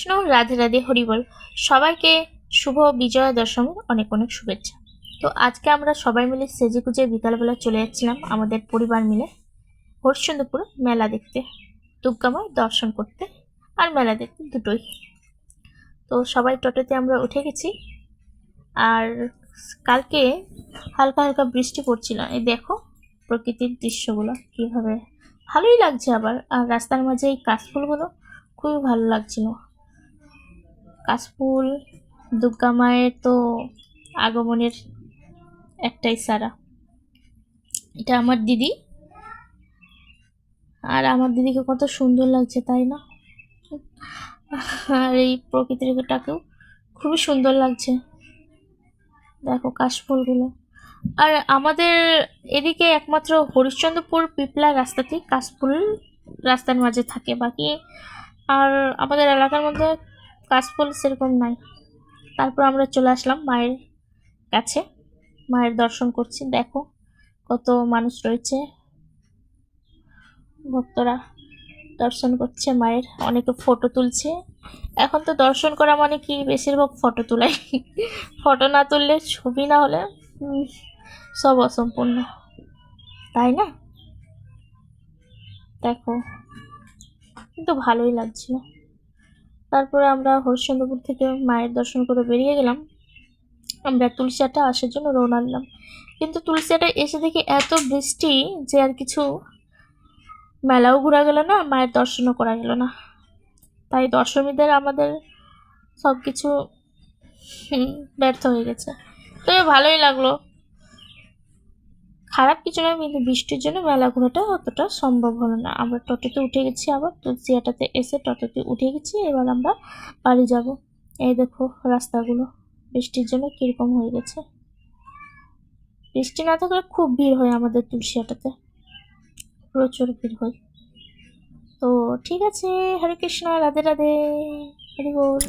কৃষ্ণ, রাধে রাধে হরিবল সবাইকে শুভ বিজয়া দশমীর অনেক অনেক শুভেচ্ছা। তো আজকে আমরা সবাই মিলে সেজে গুজে বিকালবেলা চলে যাচ্ছিলাম আমাদের পরিবার মিলে হরিশ্চন্দ্রপুর মেলা দেখতে, দুর্গাময় দর্শন করতে আর মেলা দেখতে দুটোই। তো সবাই টোটোতে আমরা উঠে গেছি আর কালকে হালকা হালকা বৃষ্টি পড়ছিল। এই দেখো প্রকৃতির দৃশ্যগুলো কীভাবে ভালোই লাগছে আবার। আর রাস্তার মাঝে এই কাশফুলগুলো খুবই ভালো লাগছিল। কাশফুল দুর্গা মায়ের তো আগমনের একটাই সারা। এটা আমার দিদি। আর আমার দিদিকে কত সুন্দর লাগছে, তাই না? আর এই প্রকৃতিটাকেও খুবই সুন্দর লাগছে। দেখো কাশফুলগুলো। আর আমাদের এদিকে একমাত্র হরিশ্চন্দ্রপুর পিপলা রাস্তাতেই কাশফুল রাস্তার মাঝে থাকে। বাকি আর আমাদের এলাকার মধ্যে কাশফুল সেরকম নাই। তারপর আমরা চলে আসলাম মায়ের কাছে। মায়ের দর্শন করছি। দেখো কত মানুষ রয়েছে। ভক্তরা দর্শন করছে মায়ের। অনেকে ফটো তুলছে। এখন তো দর্শন করা মানে কি? বেশিরভাগ ফটো তোলাই। ফটো না তুললে ছবি না হলে সব অসম্পূর্ণ। তাই না? দেখো, কিন্তু ভালোই লাগছিল। তারপরে আমরা হরিশ্চন্দ্রপুর থেকে মায়ের দর্শন করে বেরিয়ে গেলাম। আমরা তুলসিয়াটা আসার জন্য রওনা দিলাম। কিন্তু তুলসিয়াটা এসে দেখি এত বৃষ্টি যে আর কিছু মেলাও ঘোরা গেল না, মায়ের দর্শনও করা গেল না। তাই দশমীদের আমাদের সব কিছু ব্যর্থ হয়ে গেছে। তবে ভালোই লাগল। খারাপ কিছু না কিন্তু বৃষ্টির জন্য মেলা ঘোরাটা অতটা সম্ভব হলো না। আমরা টোটোতে উঠে গেছি আবার, তো তুলসিয়াটাতে এসে টোটোতে উঠে গেছি, এবার আমরা বাড়ি যাব। এই দেখো রাস্তাগুলো, বৃষ্টির জন্য কীরকম হয়ে গেছে। বৃষ্টি না থাকলে খুব ভিড় হয় আমাদের তুলসিয়াটাতে। প্রচুর ভিড় হয়। তো ঠিক আছে, হরে কৃষ্ণ, রাধে রাধে, হরি বল।